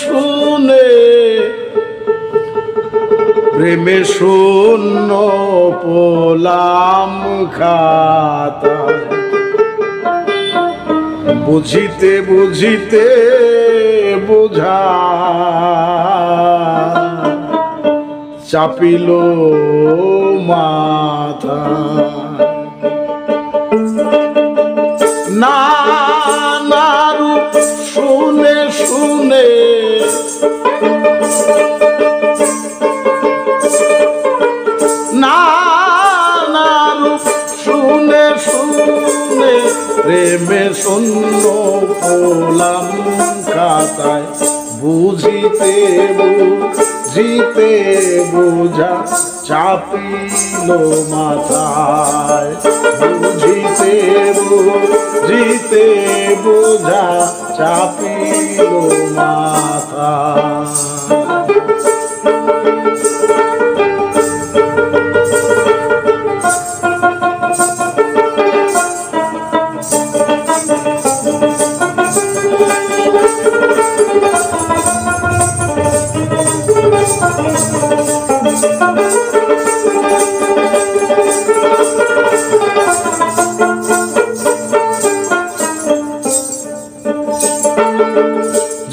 শুনে প্রেমে শূন্য পোলাম খাতা। বুঝিতে বুঝিতে বুঝা চাপিল মাথা। খাতায় বুঝিতে বুঝিতে বোঝা চাপিল মাথায়। বুঝিতে বুঝিতে বোঝা চাপিল মাথায়।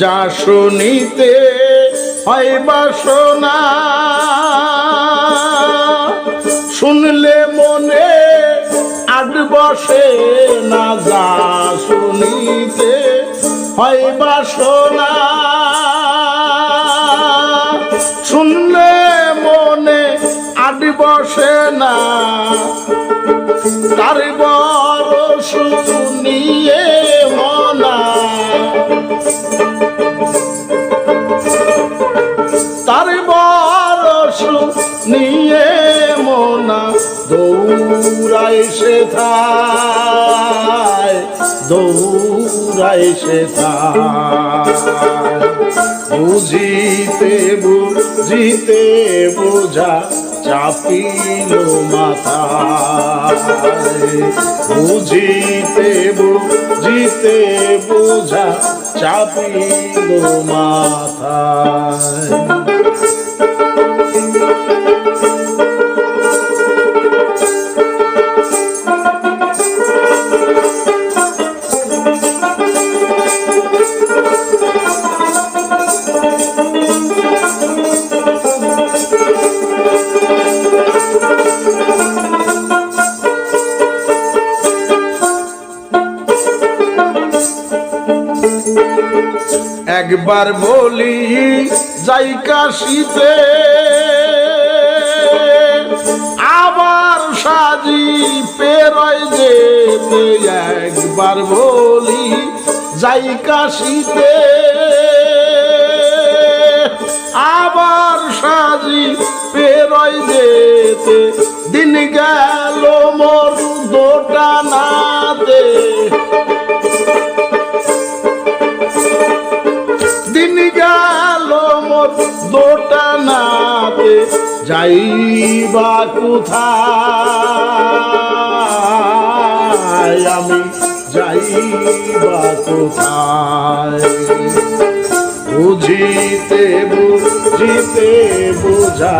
যা শুনিতে হয় বাসনা, শুনলে মনে আট বসে না, যা শুনিতে হয় বাসনা, শুনলে মনে আট বসে না। তার বড় শুনিয়ে দৌড়াই সে থায় দৌড়াই সে বুঝিতে বুঝিতে বোঝা চাপিল মাথায়। বুঝিতে বুঝিতে বোঝা চাপিল মাথায়। একবার বলি যাই কাশিতে আবার সাজি পেরয় যেতে। একবার বলি যাই কাশিতে আবার সাজি পেরয় যেতে। দিন গেল মোর দোটা যাইবা কোথায়? আমি যাইবা কোথায়? বুঝিতে বুঝিতে বোঝা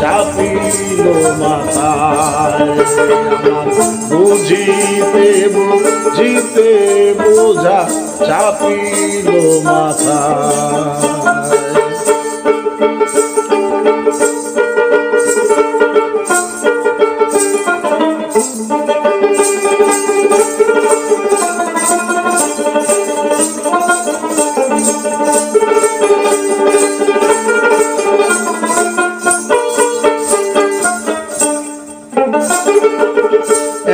চাপিল মাথায়। বুঝিতে বুঝিতে বোঝা চাপিল মাথায়।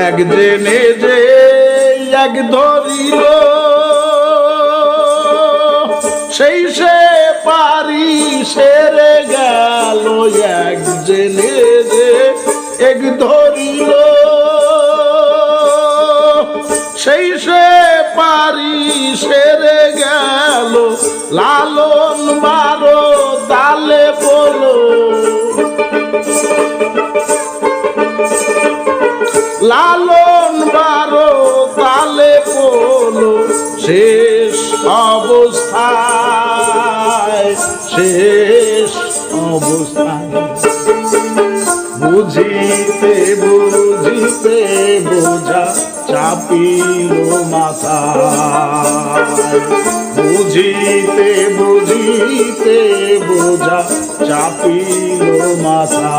এক জেনে যে এক ধরিল, সেই সে পারি সেরে গেল এক জেনে যে এক ধরিল, সেই সে পারি সেরে গেল লালন বারো তালে বলো। বুঝিতে বুঝিতে বোঝা চাপিল মাথা বুঝিতে বুঝিতে বোঝা চাপিল মাথা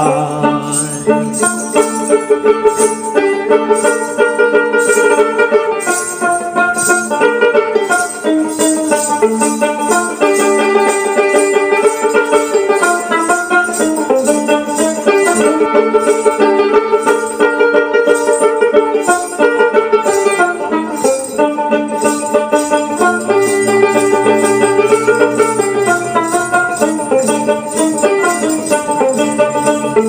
এক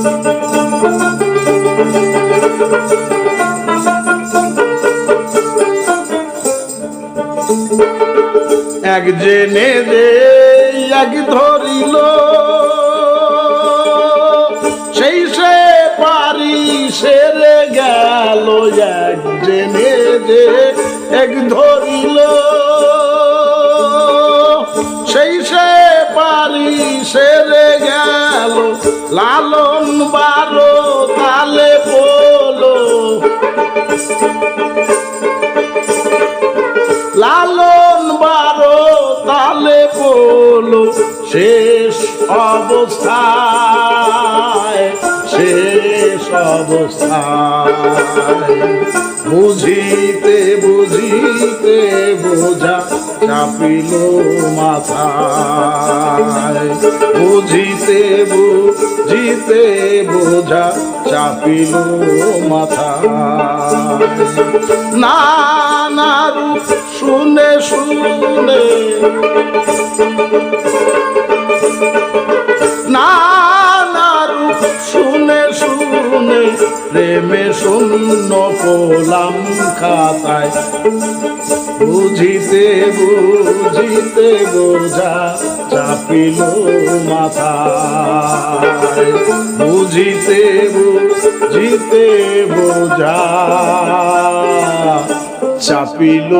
জেনে যে এক ধরিল, সেই সে পারি সেরে গেল। এক জেনে যে এক ধরিল, সেই সে পারি সেরে গেল। লালন বারো তালে বলো। লালন বারো তালে শেষ অবস্থায়, শেষ অবস্থায়। বুঝিতে বুঝিতে বোঝা চাপিল মাথায়। বুঝিতে বুঝিতে বোঝা চাপিল মাথা নানা রূপ শুনে শুনে নানা শুনে শুনে প্রেমে শূন্য পোলাম খাতায়। বুঝিতে বুঝিতে বোঝা চাপিল মাথায়। বুঝিতে বুঝিতে বোঝা চাপিল